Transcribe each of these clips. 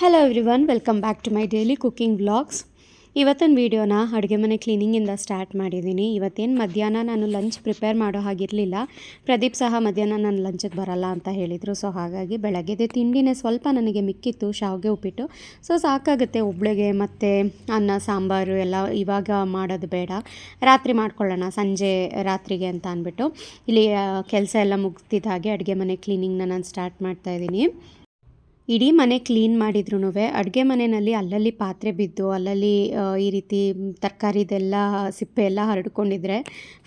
Hello everyone welcome back to my daily cooking vlogs ಇವತ್ತಿನ ವೀಡಿಯೋನ ಅಡುಗೆ ಮನೆ ಕ್ಲೀನಿಂಗಿಂದ ಸ್ಟಾರ್ಟ್ ಮಾಡಿದ್ದೀನಿ ಇವತ್ತೇನು ಮಧ್ಯಾಹ್ನ ನಾನು ಲಂಚ್ ಪ್ರಿಪೇರ್ ಮಾಡೋ ಹಾಗಿರಲಿಲ್ಲ. ಪ್ರದೀಪ್ ಸಹ ಮಧ್ಯಾಹ್ನ ನಾನು ಲಂಚಕ್ಕೆ ಬರಲ್ಲ ಅಂತ ಹೇಳಿದರು. ಸೊ ಹಾಗಾಗಿ ಬೆಳಗ್ಗೆದೆ ತಿಂಡಿನೇ ಸ್ವಲ್ಪ ನನಗೆ ಮಿಕ್ಕಿತ್ತು, ಶಾವಿಗೆ ಉಪ್ಪಿಟ್ಟು. ಸೊ ಸಾಕಾಗುತ್ತೆ ಒಬ್ಳಿಗೆ ಮತ್ತು ಅನ್ನ, ಸಾಂಬಾರು ಎಲ್ಲ ಇವಾಗ ಮಾಡೋದು ಬೇಡ. ರಾತ್ರಿ ಮಾಡ್ಕೊಳ್ಳೋಣ, ಸಂಜೆ ರಾತ್ರಿಗೆ ಅಂತ ಅಂದ್ಬಿಟ್ಟು. ಇಲ್ಲಿ ಕೆಲಸ ಎಲ್ಲ ಮುಗ್ತಿದ್ದ ಹಾಗೆ ಅಡುಗೆ ಮನೆ ಕ್ಲೀನಿಂಗ್ನ ನಾನು ಸ್ಟಾರ್ಟ್ ಮಾಡ್ತಾಯಿದ್ದೀನಿ ಇಡೀ ಮನೆ ಕ್ಲೀನ್ ಮಾಡಿದ್ರು ಅಡುಗೆ ಮನೆಯಲ್ಲಿ ಅಲ್ಲಲ್ಲಿ ಪಾತ್ರೆ ಬಿದ್ದು, ಅಲ್ಲಲ್ಲಿ ಈ ರೀತಿ ತರಕಾರಿದೆಲ್ಲ ಸಿಪ್ಪೆ ಎಲ್ಲ ಹರಡ್ಕೊಂಡಿದ್ರೆ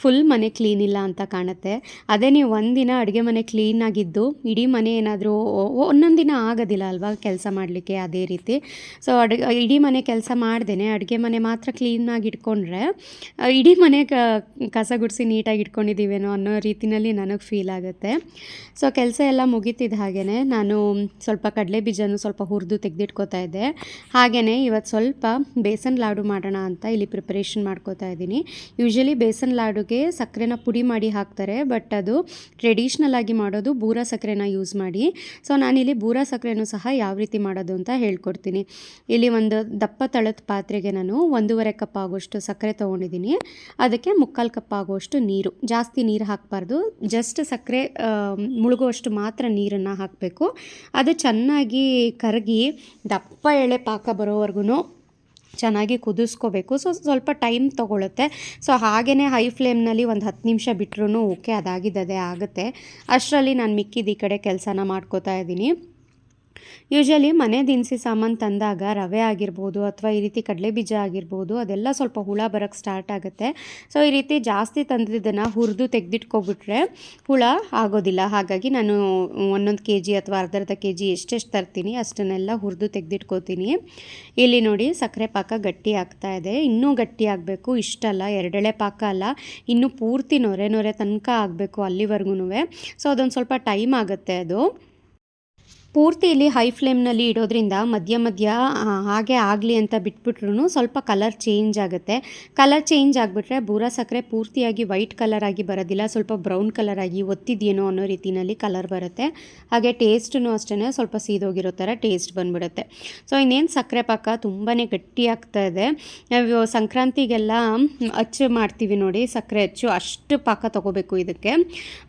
ಫುಲ್ ಮನೆ ಕ್ಲೀನ್ ಇಲ್ಲ ಅಂತ ಕಾಣುತ್ತೆ. ಅದೇ ನೀವು ಒಂದಿನ ಅಡುಗೆ ಮನೆ ಕ್ಲೀನ್ ಆಗಿದ್ದು, ಇಡೀ ಮನೆ ಏನಾದರೂ ಒಂದೊಂದು ದಿನ ಆಗೋದಿಲ್ಲ ಅಲ್ವಾ ಕೆಲಸ ಮಾಡಲಿಕ್ಕೆ ಅದೇ ರೀತಿ. ಸೊ ಅಡುಗೆ ಇಡೀ ಮನೆ ಕೆಲಸ ಮಾಡ್ದೇನೆ, ಅಡುಗೆ ಮನೆ ಮಾತ್ರ ಕ್ಲೀನಾಗಿ ಇಟ್ಕೊಂಡ್ರೆ, ಇಡೀ ಮನೆ ಕಸ ಗುಡಿಸಿ ನೀಟಾಗಿ ಇಟ್ಕೊಂಡಿದ್ದೀವೇನೋ ಅನ್ನೋ ರೀತಿಯಲ್ಲಿ ನನಗೆ ಫೀಲ್ ಆಗುತ್ತೆ. ಸೊ, ಕೆಲಸ ಎಲ್ಲ ಮುಗಿತಿದ್ದ ಹಾಗೆಯೇ ನಾನು ಸ್ವಲ್ಪ ಕಡಲೆ ಬೀಜನೂ ಸ್ವಲ್ಪ ಹುರಿದು ತೆಗೆದಿಟ್ಕೋತಾ ಇದ್ದೆ. ಹಾಗೆಯೇ ಇವತ್ತು ಸ್ವಲ್ಪ ಬೇಸನ್ ಲಾಡು ಮಾಡೋಣ ಅಂತ ಇಲ್ಲಿ ಪ್ರಿಪರೇಷನ್ ಮಾಡ್ಕೋತಾ ಇದ್ದೀನಿ. ಯೂಶ್ವಲಿ ಬೇಸನ್ ಲಾಡುಗೆ ಸಕ್ಕರೆನ ಪುಡಿ ಮಾಡಿ ಹಾಕ್ತಾರೆ ಬಟ್ ಅದು ಟ್ರೆಡಿಷ್ನಲ್ ಆಗಿ ಮಾಡೋದು ಬೂರ ಸಕ್ಕರೆನ ಯೂಸ್ ಮಾಡಿ. ಸೊ ನಾನಿಲ್ಲಿ ಬೂರ ಸಕ್ಕರೆನೂ ಸಹ ಯಾವ ರೀತಿ ಮಾಡೋದು ಅಂತ ಹೇಳ್ಕೊಡ್ತೀನಿ. ಇಲ್ಲಿ ಒಂದು ದಪ್ಪ ತಳದ ಪಾತ್ರೆಗೆ ನಾನು ಒಂದೂವರೆ ಕಪ್ ಆಗೋಷ್ಟು ಸಕ್ಕರೆ ತೊಗೊಂಡಿದ್ದೀನಿ. ಅದಕ್ಕೆ ಮುಕ್ಕಾಲು ಕಪ್ ಆಗುವಷ್ಟು ನೀರು. ಜಾಸ್ತಿ ನೀರು ಹಾಕಬಾರ್ದು. ಜಸ್ಟ್ ಸಕ್ಕರೆ ಮುಳುಗುವಷ್ಟು ಮಾತ್ರ ನೀರನ್ನು ಹಾಕಬೇಕು. ಅದು ಚೆನ್ನಾಗಿ ಕರಗಿ ದಪ್ಪ ಎಳೆ ಪಾಕ ಬರೋವರೆಗೂ ಚೆನ್ನಾಗಿ ಕುದಿಸ್ಕೋಬೇಕು. ಸೊ, ಸ್ವಲ್ಪ ಟೈಮ್ ತೊಗೊಳುತ್ತೆ. ಸೊ ಹಾಗೆಯೇ ಹೈ ಫ್ಲೇಮ್ನಲ್ಲಿ ಒಂದು ಹತ್ತು ನಿಮಿಷ ಬಿಟ್ರೂ ಓಕೆ, ಅದಾಗಿದ್ದದೇ ಆಗುತ್ತೆ. ಅಷ್ಟರಲ್ಲಿ ನಾನು ಮಿಕ್ಕಿದ ಈ ಕಡೆ ಕೆಲಸನ ಮಾಡ್ಕೋತಾ ಇದ್ದೀನಿ. ಯೂಶ್ವಲಿ ಮನೆ ದಿನಸಿ ಸಾಮಾನು ತಂದಾಗ ರವೆ ಆಗಿರ್ಬೋದು ಅಥವಾ ಈ ರೀತಿ ಕಡಲೆ ಬೀಜ ಆಗಿರ್ಬೋದು, ಅದೆಲ್ಲ ಸ್ವಲ್ಪ ಹುಳ ಬರೋಕ್ಕೆ ಸ್ಟಾರ್ಟ್ ಆಗುತ್ತೆ. ಸೊ ಈ ರೀತಿ ಜಾಸ್ತಿ ತಂದಿದ್ದನ್ನು ಹುರಿದು ತೆಗೆದಿಟ್ಕೊಬಿಟ್ರೆ ಹುಳ ಆಗೋದಿಲ್ಲ. ಹಾಗಾಗಿ ನಾನು ಒಂದೊಂದು ಕೆ ಜಿ ಅಥವಾ ಅರ್ಧರ್ಧ ಅರ್ಧ ಕೆ ಜಿ ಎಷ್ಟೆಷ್ಟು ತರ್ತೀನಿ ಅಷ್ಟನ್ನೆಲ್ಲ ಹುರಿದು ತೆಗೆದಿಟ್ಕೋತೀನಿ. ಇಲ್ಲಿ ನೋಡಿ ಸಕ್ಕರೆ ಪಾಕ ಗಟ್ಟಿ ಆಗ್ತಾ ಇದೆ. ಇನ್ನೂ ಗಟ್ಟಿ ಆಗಬೇಕು ಇಷ್ಟಲ್ಲ ಎರಡೆಳೆ ಪಾಕ ಅಲ್ಲ. ಇನ್ನೂ ಪೂರ್ತಿ ನೊರೆ ನೊರೆ ತನಕ ಆಗಬೇಕು ಅಲ್ಲಿವರೆಗೂ ಸೊ ಅದೊಂದು ಸ್ವಲ್ಪ ಟೈಮ್ ಆಗುತ್ತೆ ಅದು. ಪೂರ್ತಿ ಇಲ್ಲಿ ಹೈ ಫ್ಲೇಮ್ನಲ್ಲಿ ಇಡೋದ್ರಿಂದ ಮಧ್ಯ ಮಧ್ಯ ಹಾಗೆ ಆಗಲಿ ಅಂತ ಬಿಟ್ಬಿಟ್ರು ಸ್ವಲ್ಪ ಕಲರ್ ಚೇಂಜ್ ಆಗುತ್ತೆ. ಕಲರ್ ಚೇಂಜ್ ಆಗಿಬಿಟ್ರೆ ಬೂರ ಸಕ್ಕರೆ ಪೂರ್ತಿಯಾಗಿ ವೈಟ್ ಕಲರ್ ಆಗಿ ಬರೋದಿಲ್ಲ, ಸ್ವಲ್ಪ ಬ್ರೌನ್ ಕಲರ್ ಆಗಿ ಒತ್ತಿದೆಯೇನೋ ಅನ್ನೋ ರೀತಿಯಲ್ಲಿ ಕಲರ್ ಬರುತ್ತೆ. ಹಾಗೆ ಟೇಸ್ಟೂ ಅಷ್ಟೇ ಸ್ವಲ್ಪ ಸೀದೋಗಿರೋ ಥರ ಟೇಸ್ಟ್ ಬಂದುಬಿಡುತ್ತೆ. ಸೊ, ಇನ್ನೇನು ಸಕ್ಕರೆ ಪಾಕ ತುಂಬಾ ಗಟ್ಟಿ ಆಗ್ತಾ ಇದೆ. ನಾವು ಸಂಕ್ರಾಂತಿಗೆಲ್ಲ ಅಚ್ಚು ಮಾಡ್ತೀವಿ ನೋಡಿ, ಸಕ್ಕರೆ ಅಚ್ಚು ಅಷ್ಟು ಪಾಕ ತಗೋಬೇಕು ಇದಕ್ಕೆ.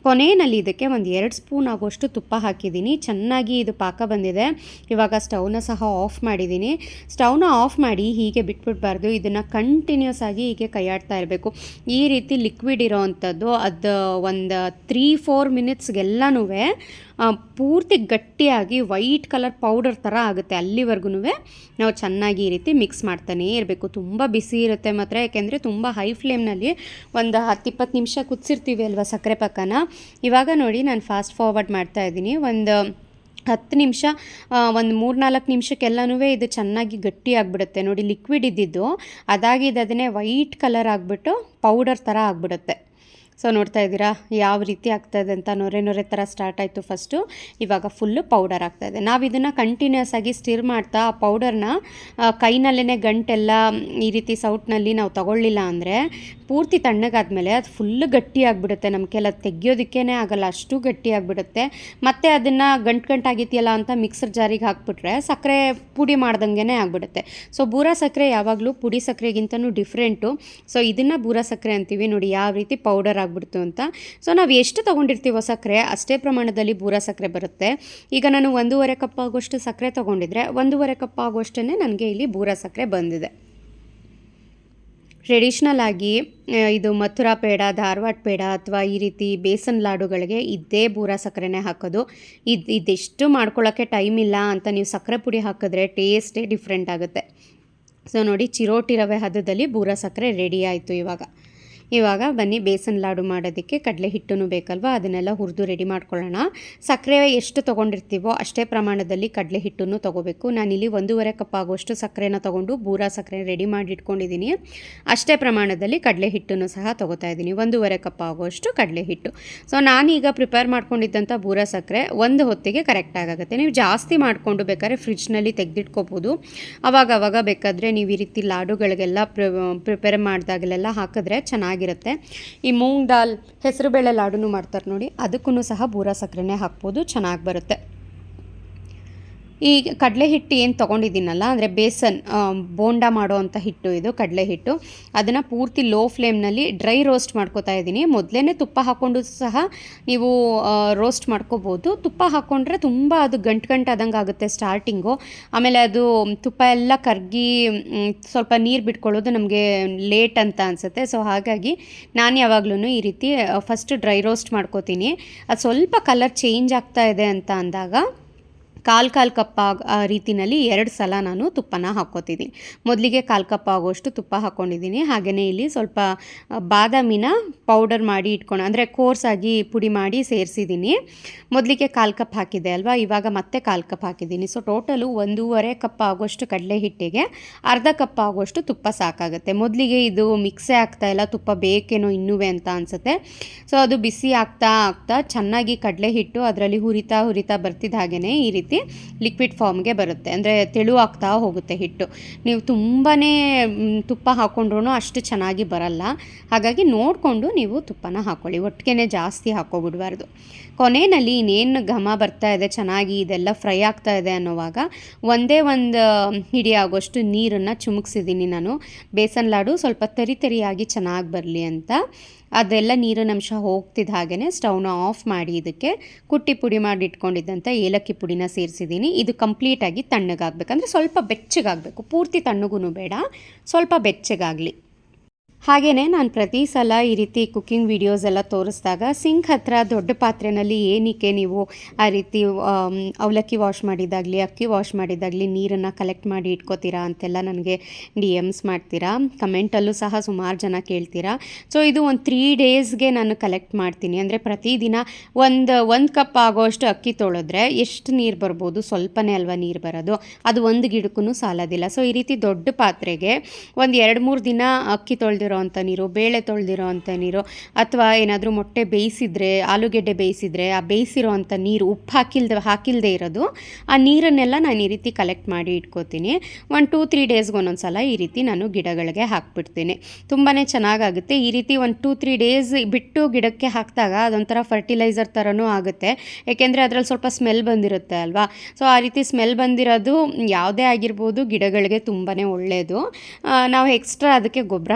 ಕೊನೆಯಲ್ಲಿ ಇದಕ್ಕೆ ಒಂದು ಎರಡು ಸ್ಪೂನ್ ಆಗೋಷ್ಟು ತುಪ್ಪ ಹಾಕಿದ್ದೀನಿ. ಚೆನ್ನಾಗಿ ಇದು ಪಾಕ ಬಂದಿದೆ. ಇವಾಗ ಸ್ಟವ್ನ ಸಹ ಆಫ್ ಮಾಡಿದ್ದೀನಿ ಸ್ಟವ್ನ ಆಫ್ ಮಾಡಿ ಹೀಗೆ ಬಿಟ್ಬಿಡ್ಬಾರ್ದು. ಇದನ್ನು ಕಂಟಿನ್ಯೂಸ್ ಆಗಿ ಹೀಗೆ ಕೈಯಾಡ್ತಾ ಇರಬೇಕು. ಈ ರೀತಿ ಲಿಕ್ವಿಡ್ ಇರೋ ಅಂಥದ್ದು ಅದು ಒಂದು ತ್ರೀ ಫೋರ್ ಮಿನಿಟ್ಸ್ಗೆಲ್ಲನೂ ಪೂರ್ತಿ ಗಟ್ಟಿಯಾಗಿ ವೈಟ್ ಕಲರ್ ಪೌಡರ್ ಥರ ಆಗುತ್ತೆ ಅಲ್ಲಿವರೆಗೂ ನಾವು ಚೆನ್ನಾಗಿ ಈ ರೀತಿ ಮಿಕ್ಸ್ ಮಾಡ್ತಾನೇ ಇರಬೇಕು. ತುಂಬ ಬಿಸಿ ಇರುತ್ತೆ ಮಾತ್ರ. ಯಾಕೆಂದರೆ ತುಂಬ ಹೈ ಫ್ಲೇಮ್ನಲ್ಲಿ ಒಂದು ಹತ್ತು ಇಪ್ಪತ್ತು ನಿಮಿಷ ಕುದಿಸಿರ್ತೀವಿ ಅಲ್ವಾ ಸಕ್ಕರೆ ಪಾಕನ. ಇವಾಗ ನೋಡಿ ನಾನು ಫಾಸ್ಟ್ ಫಾರ್ವರ್ಡ್ ಮಾಡ್ತಾ ಇದ್ದೀನಿ. ಒಂದು ಹತ್ತು ನಿಮಿಷ ಒಂದು ಮೂರು ನಾಲ್ಕು ನಿಮಿಷಕ್ಕೆಲ್ಲನೂ ಇದು ಚೆನ್ನಾಗಿ ಗಟ್ಟಿ ಆಗಿಬಿಡುತ್ತೆ ನೋಡಿ ಲಿಕ್ವಿಡ್ ಇದ್ದಿದ್ದು ಅದಾಗಿದ್ದು ಅದನ್ನೇ ವೈಟ್ ಕಲರ್ ಆಗಿಬಿಟ್ಟು ಪೌಡರ್ ಥರ ಆಗಿಬಿಡುತ್ತೆ. ಸೊ ನೋಡ್ತಾ ಇದ್ದೀರಾ, ಯಾವ ರೀತಿ ಆಗ್ತಾಯಿದೆ ಅಂತ ನೊರೆ ನೊರೆ ಥರ ಸ್ಟಾರ್ಟ್ ಆಯಿತು ಫಸ್ಟು ಇವಾಗ ಫುಲ್ಲು ಪೌಡರ್ ಆಗ್ತಾಯಿದೆ ನಾವು ಇದನ್ನು ಕಂಟಿನ್ಯೂಸ್ ಆಗಿ ಸ್ಟಿರ್ ಮಾಡ್ತಾ ಆ ಪೌಡರ್ನ ಕೈನಲ್ಲೇ ಗಂಟೆಲ್ಲ ಈ ರೀತಿ ಸೌಟ್ನಲ್ಲಿ ನಾವು ತಗೊಳ್ಳಿಲ್ಲ ಅಂದರೆ ಪೂರ್ತಿ ತಣ್ಣಗಾದ್ಮೇಲೆ ಅದು ಫುಲ್ಲು ಗಟ್ಟಿ ಆಗಿಬಿಡುತ್ತೆ ನಮಗೆಲ್ಲ ತೆಗಿಯೋದಕ್ಕೇ ಆಗಲ್ಲ, ಅಷ್ಟು ಗಟ್ಟಿ ಆಗಿಬಿಡುತ್ತೆ. ಮತ್ತು ಅದನ್ನು ಗಂಟು ಗಂಟಾಗಿದೆಯಲ್ಲ ಅಂತ ಮಿಕ್ಸರ್ ಜಾರಿಗೆ ಹಾಕ್ಬಿಟ್ರೆ ಸಕ್ಕರೆ ಪುಡಿ ಮಾಡ್ದಂಗೆ ಆಗಿಬಿಡುತ್ತೆ. ಸೊ ಬೂರ ಸಕ್ಕರೆ ಯಾವಾಗಲೂ ಪುಡಿ ಸಕ್ಕರೆಗಿಂತನೂ ಡಿಫ್ರೆಂಟು ಸೊ ಇದನ್ನು ಬೂರ ಸಕ್ಕರೆ ಅಂತೀವಿ ನೋಡಿ, ಯಾವ ರೀತಿ ಪೌಡರ್ ಆಗಿಬಿಡ್ತು ಅಂತ. ಸೊ ನಾವು ಎಷ್ಟು ತೊಗೊಂಡಿರ್ತೀವೋ ಸಕ್ಕರೆ ಅಷ್ಟೇ ಪ್ರಮಾಣದಲ್ಲಿ ಬೂರ ಸಕ್ಕರೆ ಬರುತ್ತೆ. ಈಗ ನಾನು ಒಂದೂವರೆ ಕಪ್ ಆಗೋಷ್ಟು ಸಕ್ಕರೆ ತೊಗೊಂಡಿದ್ರೆ, ಒಂದೂವರೆ ಕಪ್ ಆಗೋಷ್ಟೇ ನನಗೆ ಇಲ್ಲಿ ಬೂರ ಸಕ್ಕರೆ ಬಂದಿದೆ. ಟ್ರೆಡಿಷ್ನಲ್ ಆಗಿ ಇದು ಮಥುರಾ ಪೇಡ, ಧಾರವಾಡ ಪೇಡ ಅಥವಾ ಈ ರೀತಿ ಬೇಸನ್ ಲಾಡುಗಳಿಗೆ ಇದೇ ಬೂರ ಸಕ್ಕರೆನೇ ಹಾಕೋದು. ಇದು, ಇದೆಷ್ಟು ಮಾಡ್ಕೊಳ್ಳೋಕ್ಕೆ ಟೈಮ್ ಇಲ್ಲ ಅಂತ ನೀವು ಸಕ್ಕರೆ ಪುಡಿ ಹಾಕಿದ್ರೆ ಟೇಸ್ಟೇ ಡಿಫ್ರೆಂಟ್ ಆಗುತ್ತೆ. ಸೊ ನೋಡಿ ಚಿರೋಟಿ ರವೆ ಹದದಲ್ಲಿ ಬೂರ ಸಕ್ಕರೆ ರೆಡಿ ಆಯಿತು ಇವಾಗ. ಇವಾಗ ಬನ್ನಿ ಬೇಸನ್ ಲಾಡು ಮಾಡೋದಕ್ಕೆ ಕಡಲೆ ಹಿಟ್ಟೂ ಬೇಕಲ್ವ? ಅದನ್ನೆಲ್ಲ ಹುರಿದು ರೆಡಿ ಮಾಡ್ಕೊಳ್ಳೋಣ. ಸಕ್ಕರೆ ಎಷ್ಟು ತೊಗೊಂಡಿರ್ತೀವೋ ಅಷ್ಟೇ ಪ್ರಮಾಣದಲ್ಲಿ ಕಡಲೆ ಹಿಟ್ಟನ್ನು ತೊಗೋಬೇಕು. ನಾನಿಲ್ಲಿ ಒಂದೂವರೆ ಕಪ್ ಆಗುವಷ್ಟು ಸಕ್ಕರೆನ ತೊಗೊಂಡು ಬೂರ ಸಕ್ಕರೆ ರೆಡಿ ಮಾಡಿ ಇಟ್ಕೊಂಡಿದ್ದೀನಿ ಅಷ್ಟೇ ಪ್ರಮಾಣದಲ್ಲಿ ಕಡಲೆ ಹಿಟ್ಟನ್ನು ಸಹ ತೊಗೋತಾ ಇದ್ದೀನಿ. ಒಂದೂವರೆ ಕಪ್ ಆಗುವಷ್ಟು ಕಡಲೆ ಹಿಟ್ಟು. ಸೊ ನಾನೀಗ ಪ್ರಿಪೇರ್ ಮಾಡ್ಕೊಂಡಿದ್ದಂಥ ಬೂರ ಸಕ್ಕರೆ ಒಂದು ಹೊತ್ತಿಗೆ ಕರೆಕ್ಟ್ ಆಗುತ್ತೆ ನೀವು ಜಾಸ್ತಿ ಮಾಡಿಕೊಂಡು ಬೇಕಾದ್ರೆ ಫ್ರಿಡ್ಜ್ನಲ್ಲಿ ತೆಗೆದಿಟ್ಕೋಬೋದು. ಅವಾಗ ಅವಾಗ ಬೇಕಾದರೆ ನೀವು ಈ ರೀತಿ ಲಾಡುಗಳಿಗೆಲ್ಲ ಪ್ರಿಪೇರ್ ಮಾಡಿದಾಗಲೆಲ್ಲ ಹಾಕಿದ್ರೆ ಚೆನ್ನಾಗಿರುತ್ತೆ. ಈ ಮೂಂಗ್ ದಾಲ್ ಹೆಸರುಬೇಳೆ ಲಾಡುನು ಮಾಡ್ತಾರೆ ನೋಡಿ ಅದಕ್ಕೂ ಸಹ ಬೂರ ಸಕ್ಕರೆನೇ ಹಾಕ್ಬೋದು, ಚೆನ್ನಾಗಿ ಬರುತ್ತೆ. ಈ ಕಡಲೆ ಹಿಟ್ಟು ಏನು ತೊಗೊಂಡಿದ್ದೀನಲ್ಲ, ಅಂದರೆ ಬೇಸನ್ ಬೋಂಡ ಮಾಡೋ ಹಿಟ್ಟು ಇದು, ಕಡಲೆ ಹಿಟ್ಟು. ಅದನ್ನು ಪೂರ್ತಿ ಲೋ ಫ್ಲೇಮ್ನಲ್ಲಿ ಡ್ರೈ ರೋಸ್ಟ್ ಮಾಡ್ಕೋತಾ ಇದ್ದೀನಿ. ಮೊದಲೇ ತುಪ್ಪ ಹಾಕ್ಕೊಂಡು ಸಹ ನೀವು ರೋಸ್ಟ್ ಮಾಡ್ಕೋಬೋದು. ತುಪ್ಪ ಹಾಕ್ಕೊಂಡ್ರೆ ತುಂಬ ಅದು ಗಂಟು ಗಂಟು ಆದಂಗೆ ಆಗುತ್ತೆ ಸ್ಟಾರ್ಟಿಂಗು. ಆಮೇಲೆ ಅದು ತುಪ್ಪ ಎಲ್ಲ ಕರಗಿ ಸ್ವಲ್ಪ ನೀರು ಬಿಟ್ಕೊಳ್ಳೋದು ನಮಗೆ ಲೇಟ್ ಅಂತ ಅನಿಸುತ್ತೆ. ಸೊ, ಹಾಗಾಗಿ ನಾನು ಯಾವಾಗ್ಲೂ ಈ ರೀತಿ ಫಸ್ಟ್ ಡ್ರೈ ರೋಸ್ಟ್ ಮಾಡ್ಕೋತೀನಿ. ಅದು ಸ್ವಲ್ಪ ಕಲರ್ ಚೇಂಜ್ ಆಗ್ತಾ ಇದೆ ಅಂತ ಅಂದಾಗ ಕಾಲು ಕಾಲು ಕಪ್ ಆ ರೀತಿನಲ್ಲಿ ಎರಡು ಸಲ ನಾನು ತುಪ್ಪನ ಹಾಕ್ಕೋತಿದ್ದೀನಿ. ಮೊದಲಿಗೆ ಕಾಲು ಕಪ್ ಆಗೋಷ್ಟು ತುಪ್ಪ ಹಾಕ್ಕೊಂಡಿದ್ದೀನಿ. ಹಾಗೆಯೇ ಇಲ್ಲಿ ಸ್ವಲ್ಪ ಬಾದಾಮಿನ ಪೌಡರ್ ಮಾಡಿ ಇಟ್ಕೊಂಡು ಅಂದರೆ ಕೋರ್ಸಾಗಿ ಪುಡಿ ಮಾಡಿ ಸೇರಿಸಿದ್ದೀನಿ. ಮೊದಲಿಗೆ ಕಾಲು ಕಪ್ ಹಾಕಿದ್ದೆ ಅಲ್ವಾ? ಇವಾಗ ಮತ್ತೆ ಕಾಲು ಕಪ್ ಹಾಕಿದ್ದೀನಿ. ಸೊ ಟೋಟಲು ಒಂದೂವರೆ ಕಪ್ ಆಗೋಷ್ಟು ಕಡಲೆ ಹಿಟ್ಟಿಗೆ, ಅರ್ಧ ಕಪ್ ಆಗೋಷ್ಟು ತುಪ್ಪ ಸಾಕಾಗುತ್ತೆ. ಮೊದಲಿಗೆ ಇದು ಮಿಕ್ಸೇ ಆಗ್ತಾ ಇಲ್ಲ, ತುಪ್ಪ ಬೇಕೇನೋ ಇನ್ನೂ ಅಂತ ಅನಿಸುತ್ತೆ. ಸೊ ಅದು ಬಿಸಿ ಆಗ್ತಾ ಆಗ್ತಾ ಚೆನ್ನಾಗಿ ಕಡಲೆ ಹಿಟ್ಟು ಅದರಲ್ಲಿ ಹುರಿತಾ ಹುರಿತಾ ಬರ್ತಿದ್ದ ಹಾಗೆಯೇ ಈ ರೀತಿ ಲಿಕ್ವಿಡ್ ಫಾರ್ಮ್ಗೆ ಬರುತ್ತೆ. ಅಂದರೆ ತೆಳು ಆಗ್ತಾ ಹೋಗುತ್ತೆ ಹಿಟ್ಟು. ನೀವು ತುಂಬಾ ತುಪ್ಪ ಹಾಕ್ಕೊಂಡ್ರೂ ಅಷ್ಟು ಚೆನ್ನಾಗಿ ಬರಲ್ಲ. ಹಾಗಾಗಿ ನೋಡಿಕೊಂಡು ನೀವು ತುಪ್ಪನ ಹಾಕ್ಕೊಳ್ಳಿ ಒಟ್ಟಿಗೆ ಜಾಸ್ತಿ ಹಾಕ್ಕೊಬಿಡ್ಬಾರ್ದು ಕೊನೆಯಲ್ಲಿ ಇನ್ನೇನು ಘಮ ಬರ್ತಾ ಇದೆ, ಚೆನ್ನಾಗಿ ಇದೆಲ್ಲ ಫ್ರೈ ಆಗ್ತಾ ಇದೆ ಅನ್ನೋವಾಗ ಒಂದೇ ಒಂದು ಹಿಡಿ ಆಗೋಷ್ಟು ನೀರನ್ನು ಚುಮುಕ್ಸಿದ್ದೀನಿ ನಾನು. ಬೇಸನ್ ಲಾಡು ಸ್ವಲ್ಪ ತರಿ ತರಿಯಾಗಿ ಚೆನ್ನಾಗಿ ಬರಲಿ ಅಂತ. ಅದೆಲ್ಲ ಅಂಶ ಹೋಗ್ತಿದ್ದ ಹಾಗೆಯೇ ಸ್ಟವ್ನ ಆಫ್ ಮಾಡಿ ಇದಕ್ಕೆ ಕುಟ್ಟಿ ಪುಡಿ ಮಾಡಿ ಇಟ್ಕೊಂಡಿದ್ದಂಥ ಏಲಕ್ಕಿ ಪುಡಿನ ಸೇರಿಸಿದ್ದೀನಿ. ಇದು ಕಂಪ್ಲೀಟಾಗಿ ತಣ್ಣಗಾಗಬೇಕಂದ್ರೆ ಸ್ವಲ್ಪ ಬೆಚ್ಚಗಾಗಬೇಕು. ಪೂರ್ತಿ ತಣ್ಣಗೂ ಬೇಡ. ಸ್ವಲ್ಪ ಬೆಚ್ಚಗಾಗಲಿ. ಹಾಗೆಯೇ ನಾನು ಪ್ರತಿ ಸಲ ಈ ರೀತಿ ಕುಕ್ಕಿಂಗ್ ವಿಡಿಯೋಸ್ ಎಲ್ಲ ತೋರಿಸಿದಾಗ ಸಿಂಕ್ ಹತ್ತಿರ ದೊಡ್ಡ ಪಾತ್ರೆಯಲ್ಲಿ ಏನಕ್ಕೆ ನೀವು ಆ ರೀತಿ ಅವಲಕ್ಕಿ ವಾಶ್ ಮಾಡಿದಾಗಲಿ ಅಕ್ಕಿ ವಾಶ್ ಮಾಡಿದಾಗಲಿ ನೀರನ್ನು ಕಲೆಕ್ಟ್ ಮಾಡಿ ಇಟ್ಕೋತೀರಾ ಅಂತೆಲ್ಲ ನನಗೆ ಡಿ ಎಮ್ಸ್ ಮಾಡ್ತೀರಾ. ಕಮೆಂಟಲ್ಲೂ ಸಹ ಸುಮಾರು ಜನ ಕೇಳ್ತೀರಾ. ಸೊ ಇದು ಒಂದು ತ್ರೀ ಡೇಸ್ಗೆ ನಾನು ಕಲೆಕ್ಟ್ ಮಾಡ್ತೀನಿ. ಅಂದರೆ ಪ್ರತಿದಿನ ಒಂದು ಒಂದು ಕಪ್ ಆಗೋಷ್ಟು ಅಕ್ಕಿ ತೊಳೆದ್ರೆ ಎಷ್ಟು ನೀರು ಬರ್ಬೋದು? ಸ್ವಲ್ಪನೇ ಅಲ್ವಾ ನೀರು ಬರೋದು? ಅದು ಒಂದು ಗಿಡಕ್ಕೂ ಸಾಲೋದಿಲ್ಲ. ಸೊ ಈ ರೀತಿ ದೊಡ್ಡ ಪಾತ್ರೆಗೆ ಒಂದು ಎರಡು ಮೂರು ದಿನ ಅಕ್ಕಿ ತೊಳೆದಿರೋ ಅಂಥ ನೀರು, ಬೇಳೆ ತೊಳೆದಿರೋ ಅಂಥ ನೀರು ಅಥವಾ ಏನಾದರೂ ಮೊಟ್ಟೆ ಬೇಯಿಸಿದ್ರೆ, ಆಲೂಗೆಡ್ಡೆ ಬೇಯಿಸಿದರೆ ಆ ಬೇಯಿಸಿರೋ ಅಂಥ ನೀರು ಉಪ್ಪು ಹಾಕಿಲ್ದೆ ಹಾಕಿಲ್ಲದೆ ಇರೋದು, ಆ ನೀರನ್ನೆಲ್ಲ ನಾನು ಈ ರೀತಿ ಕಲೆಕ್ಟ್ ಮಾಡಿ ಇಟ್ಕೋತೀನಿ. ಒಂದು ಟೂ ತ್ರೀ ಡೇಸ್ಗೆ ಒಂದೊಂದು ಸಲ ಈ ರೀತಿ ನಾನು ಗಿಡಗಳಿಗೆ ಹಾಕ್ಬಿಡ್ತೀನಿ. ತುಂಬಾ ಚೆನ್ನಾಗಾಗುತ್ತೆ. ಈ ರೀತಿ ಒಂದು ಟೂ ತ್ರೀ ಡೇಸ್ ಬಿಟ್ಟು ಗಿಡಕ್ಕೆ ಹಾಕಿದಾಗ ಅದೊಂಥರ ಫರ್ಟಿಲೈಸರ್ ಥರನೂ ಆಗುತ್ತೆ. ಏಕೆಂದರೆ ಅದರಲ್ಲಿ ಸ್ವಲ್ಪ ಸ್ಮೆಲ್ ಬಂದಿರುತ್ತೆ ಅಲ್ವಾ? ಸೊ ಆ ರೀತಿ ಸ್ಮೆಲ್ ಬಂದಿರೋದು ಯಾವುದೇ ಆಗಿರ್ಬೋದು ಗಿಡಗಳಿಗೆ ತುಂಬಾ ಒಳ್ಳೆಯದು ನಾವು ಎಕ್ಸ್ಟ್ರಾ ಅದಕ್ಕೆ ಗೊಬ್ಬರ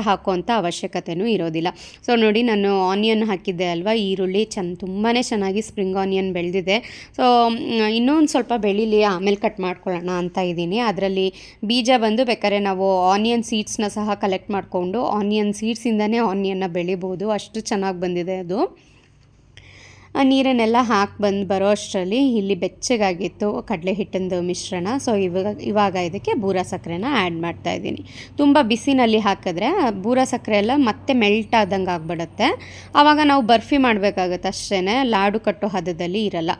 ಹಾಕುವಂಥ ಅವಶ್ಯಕತೆಯೂ ಇರೋದಿಲ್ಲ. ಸೊ ನೋಡಿ, ನಾನು ಆನಿಯನ್ ಹಾಕಿದ್ದೆ ಅಲ್ವಾ? ಈರುಳ್ಳಿ ಚೆನ್ನ ತುಂಬಾ ಚೆನ್ನಾಗಿ ಸ್ಪ್ರಿಂಗ್ ಆನಿಯನ್ ಬೆಳೆದಿದೆ. ಸೊ ಇನ್ನೊಂದು ಸ್ವಲ್ಪ ಬೆಳೀಲಿ, ಆಮೇಲೆ ಕಟ್ ಮಾಡ್ಕೊಳ್ಳೋಣ ಅಂತ ಇದ್ದೀನಿ. ಅದರಲ್ಲಿ ಬೀಜ ಬಂದು ಬೇಕಾದ್ರೆ ನಾವು ಆನಿಯನ್ ಸೀಡ್ಸ್ನ ಸಹ ಕಲೆಕ್ಟ್ ಮಾಡಿಕೊಂಡು ಆನಿಯನ್ ಸೀಡ್ಸಿಂದನೇ ಆನಿಯನ್ನ ಬೆಳಿಬೋದು. ಅಷ್ಟು ಚೆನ್ನಾಗಿ ಬಂದಿದೆ ಅದು. ಆ ನೀರನ್ನೆಲ್ಲ ಹಾಕಿ ಬಂದು ಬರೋ ಅಷ್ಟರಲ್ಲಿ ಇಲ್ಲಿ ಬೆಚ್ಚಗಾಗಿತ್ತು ಕಡಲೆ ಹಿಟ್ಟಿಂದು ಮಿಶ್ರಣ. ಸೊ ಇವಾಗ ಇವಾಗ ಇದಕ್ಕೆ ಬೂರ ಸಕ್ಕರೆನ ಆ್ಯಡ್ ಮಾಡ್ತಾ ಇದ್ದೀನಿ. ತುಂಬ ಬಿಸಿನಲ್ಲಿ ಹಾಕಿದ್ರೆ ಬೂರ ಸಕ್ಕರೆ ಎಲ್ಲ ಮತ್ತೆ ಮೆಲ್ಟ್ ಆದಂಗೆ ಆಗ್ಬಿಡುತ್ತೆ. ಆವಾಗ ನಾವು ಬರ್ಫಿ ಮಾಡಬೇಕಾಗುತ್ತೆ ಅಷ್ಟೇ ಲಾಡು ಕಟ್ಟೋ ಹದದಲ್ಲಿ ಇರಲ್ಲ.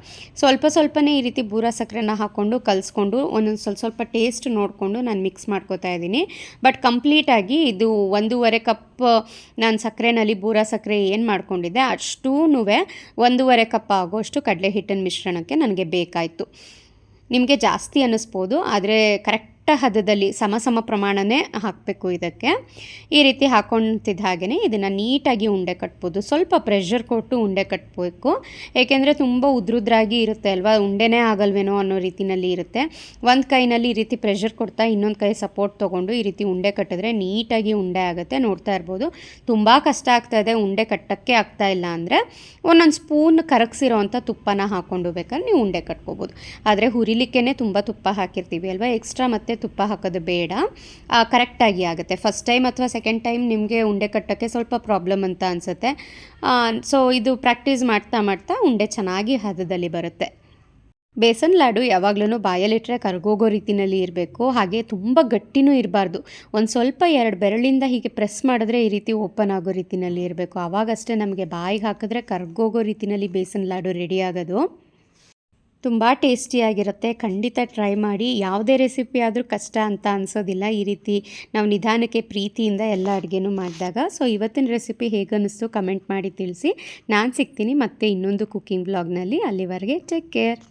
ಸ್ವಲ್ಪ ಸ್ವಲ್ಪನೇ ಈ ರೀತಿ ಬೂರ ಸಕ್ಕರೆನ ಹಾಕ್ಕೊಂಡು ಕಲಿಸ್ಕೊಂಡು ಒಂದೊಂದು ಸ್ವಲ್ಪ ಸ್ವಲ್ಪ ಟೇಸ್ಟ್ ನೋಡಿಕೊಂಡು ನಾನು ಮಿಕ್ಸ್ ಮಾಡ್ಕೋತಾ ಇದ್ದೀನಿ. ಬಟ್ ಕಂಪ್ಲೀಟಾಗಿ ಇದು ಒಂದೂವರೆ ಕಪ್ ನಾನು ಸಕ್ಕರೆನಲ್ಲಿ ಬೂರ ಸಕ್ಕರೆ ಏನು ಮಾಡ್ಕೊಂಡಿದ್ದೆ ಅಷ್ಟೂ ಒಂದೂವರೆ ಕಪ್ ಆಗೋಷ್ಟು ಕಡಲೆ ಹಿಟ್ಟಿನ ಮಿಶ್ರಣಕ್ಕೆ ನನಗೆ ಬೇಕಾಯಿತು. ನಿಮಗೆ ಜಾಸ್ತಿ ಅನ್ನಿಸ್ಬೋದು ಆದರೆ ಕರೆಕ್ಟ್ ಹದದಲ್ಲಿ ಸಮ ಸಮ ಪ್ರಮಾಣನೇ ಹಾಕಬೇಕು ಇದಕ್ಕೆ. ಈ ರೀತಿ ಹಾಕೊತಿದ್ದ ಹಾಗೆಯೇ ಇದನ್ನು ನೀಟಾಗಿ ಉಂಡೆ ಕಟ್ಬೋದು. ಸ್ವಲ್ಪ ಪ್ರೆಷರ್ ಕೊಟ್ಟು ಉಂಡೆ ಕಟ್ಟಬೇಕು ಏಕೆಂದರೆ ತುಂಬ ಉದ್ರುದ್ರಾಗಿ ಇರುತ್ತೆ ಅಲ್ವಾ? ಉಂಡೆನೇ ಆಗಲ್ವೇನೋ ಅನ್ನೋ ರೀತಿಯಲ್ಲಿ ಇರುತ್ತೆ. ಒಂದು ಕೈನಲ್ಲಿ ಈ ರೀತಿ ಪ್ರೆಷರ್ ಕೊಡ್ತಾ ಇನ್ನೊಂದು ಕೈ ಸಪೋರ್ಟ್ ತೊಗೊಂಡು ಈ ರೀತಿ ಉಂಡೆ ಕಟ್ಟಿದ್ರೆ ನೀಟಾಗಿ ಉಂಡೆ ಆಗುತ್ತೆ. ನೋಡ್ತಾ ಇರ್ಬೋದು. ತುಂಬ ಕಷ್ಟ ಆಗ್ತಾ ಇದೆ. ಉಂಡೆ ಕಟ್ಟಕ್ಕೆ ಆಗ್ತಾ ಇಲ್ಲ ಅಂದರೆ ಒಂದೊಂದು ಸ್ಪೂನ್ ಕರಗಿಸಿರೋ ಅಂಥ ತುಪ್ಪನ ಹಾಕ್ಕೊಂಡು ಬೇಕಾದ್ರೆ ನೀವು ಉಂಡೆ ಕಟ್ಕೋಬೋದು. ಆದರೆ ಹುರಿಲಿಕ್ಕೇ ತುಂಬ ತುಪ್ಪ ಹಾಕಿರ್ತೀವಿ ಅಲ್ವಾ? ಎಕ್ಸ್ಟ್ರಾ ಮತ್ತೆ ತುಪ್ಪ ಹಾಕೋದು ಬೇಡ. ಕರೆಕ್ಟಾಗಿ ಆಗುತ್ತೆ. ಫಸ್ಟ್ ಟೈಮ್ ಅಥವಾ ಸೆಕೆಂಡ್ ಟೈಮ್ ನಿಮಗೆ ಉಂಡೆ ಕಟ್ಟೋಕ್ಕೆ ಸ್ವಲ್ಪ ಪ್ರಾಬ್ಲಮ್ ಅಂತ ಅನಿಸುತ್ತೆ. ಸೊ ಇದು ಪ್ರಾಕ್ಟೀಸ್ ಮಾಡ್ತಾ ಮಾಡ್ತಾ ಉಂಡೆ ಚೆನ್ನಾಗಿ ಹದದಲ್ಲಿ ಬರುತ್ತೆ. ಬೇಸನ್ ಲಾಡು ಯಾವಾಗಲೂ ಬಾಯಲ್ಲಿಟ್ಟರೆ ಕರ್ಗೋಗೋ ರೀತಿಯಲ್ಲಿ ಇರಬೇಕು. ಹಾಗೆ ತುಂಬ ಗಟ್ಟಿನೂ ಇರಬಾರ್ದು. ಒಂದು ಸ್ವಲ್ಪ ಎರಡು ಬೆರಳಿಂದ ಹೀಗೆ ಪ್ರೆಸ್ ಮಾಡಿದ್ರೆ ಈ ರೀತಿ ಓಪನ್ ಆಗೋ ರೀತಿಯಲ್ಲಿ ಇರಬೇಕು. ಆವಾಗಷ್ಟೇ ನಮಗೆ ಬಾಯಿಗೆ ಹಾಕಿದ್ರೆ ಕರ್ಗೋಗೋ ರೀತಿಯಲ್ಲಿ ಬೇಸನ್ ಲಾಡು ರೆಡಿ ಆಗೋದು. ತುಂಬ ಟೇಸ್ಟಿಯಾಗಿರುತ್ತೆ ಖಂಡಿತ ಟ್ರೈ ಮಾಡಿ. ಯಾವುದೇ ರೆಸಿಪಿ ಆದರೂ ಕಷ್ಟ ಅಂತ ಅನಿಸೋದಿಲ್ಲ. ಈ ರೀತಿ ನಾವು ನಿಧಾನಕ್ಕೆ ಪ್ರೀತಿಯಿಂದ ಎಲ್ಲ ಅಡುಗೆನೂ ಮಾಡಿದಾಗ. ಸೊ ಇವತ್ತಿನ ರೆಸಿಪಿ ಹೇಗನ್ನಿಸ್ತು ಕಮೆಂಟ್ ಮಾಡಿ ತಿಳಿಸಿ. ನಾನು ಸಿಗ್ತೀನಿ ಮತ್ತೆ ಇನ್ನೊಂದು ಕುಕ್ಕಿಂಗ್ ಬ್ಲಾಗ್ನಲ್ಲಿ ಅಲ್ಲಿವರೆಗೆ ಟೇಕ್ ಕೇರ್